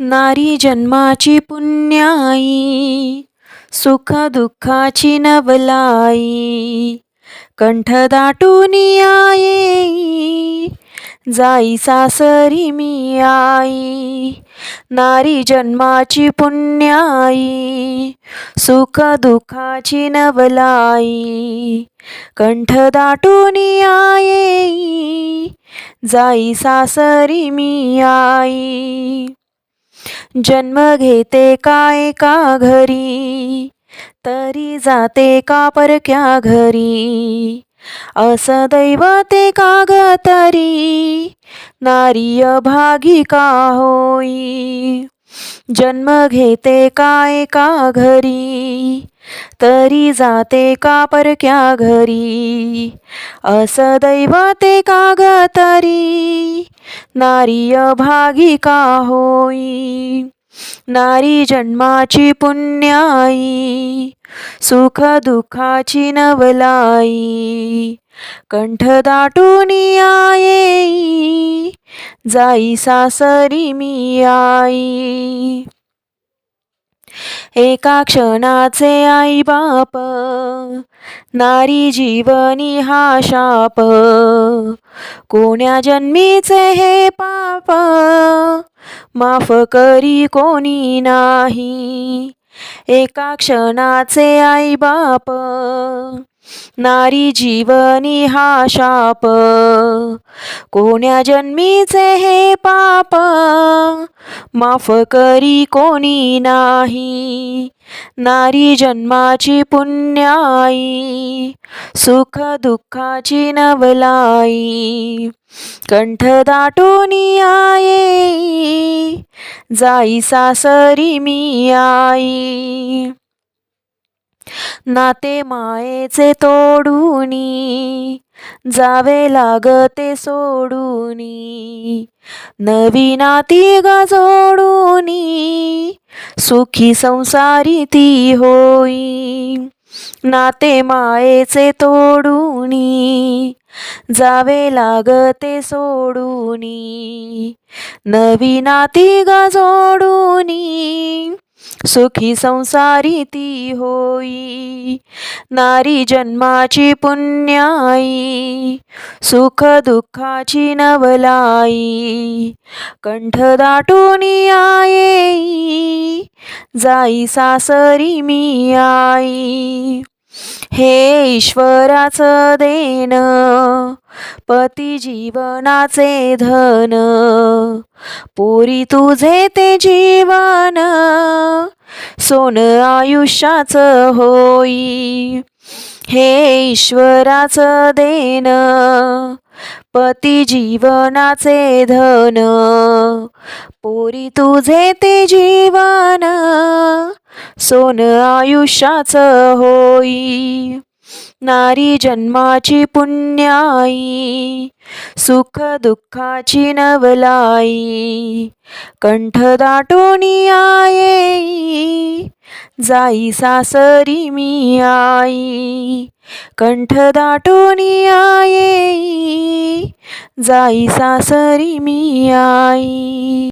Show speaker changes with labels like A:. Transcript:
A: नारी जन्माची पुण्याई सुख दुःखाची नवलाई. कंठ दाटून आई जाई सासरी मी आई. नारी जन्माची पुण्याई सुख दुःखाची नवलाई. कंठ दाटून आई जाई सासरी मी आई. जन्म घेते काय का घरी? तरी जाते का परक्या घरी? असं दैवते का ग तरी? नारी भागी का होई? जन्म घेते काय का घरी? तरी जाते का परक्या घरी? असं दैवते का ग तरी? नारी भागी का होई? नारी जन्माची पुण्याई सुख दुःखाची नवलाई. कंठ दाटून आई जाई सासरी मी आई. एका क्षणाचे आई बाप. नारी जीवनी हा शाप. कोण्या जन्मीचे हे पाप. माफ करी कोणी नाही. एका क्षणाचे आई बाप. नारी जीवनी हा शाप. कोण्या जन्मीचे हे पाप. माफ करी कोणी नाही. नारी जन्माची पुण्याई सुख दुःखाची नवलाई. कंठ दाटून आई जाई सासरी मी आई. नाते मायेचे तोडूनी जावे लागते सोडूनी नवी नाती ग सुखी संसारी ती होई. नाते मायेचे तोडूनी जावे लागते सोडूनी नवी नाती ग सुखी संसारी ती होई. नारी जन्माची पुण्याई सुख दुःखाची नवलाई. कंठ दाटून आई जाई सासरी मी आई. हे ईश्वराचं देन पती जीवनाचे धन पोरी तुझे ते जीवन सोन आयुष्याचं होई. हे ईश्वराचं देन पती जीवनाचे धन पोरी तुझे ते जीवन सोन आयुष्याचं होई. नारी जन्माची पुण्याई सुख दुःखाची नवलाई. कंठ दाटून आई जाई सासरी मी आई. कंठ दाटून आई जाई सासरी मी आई.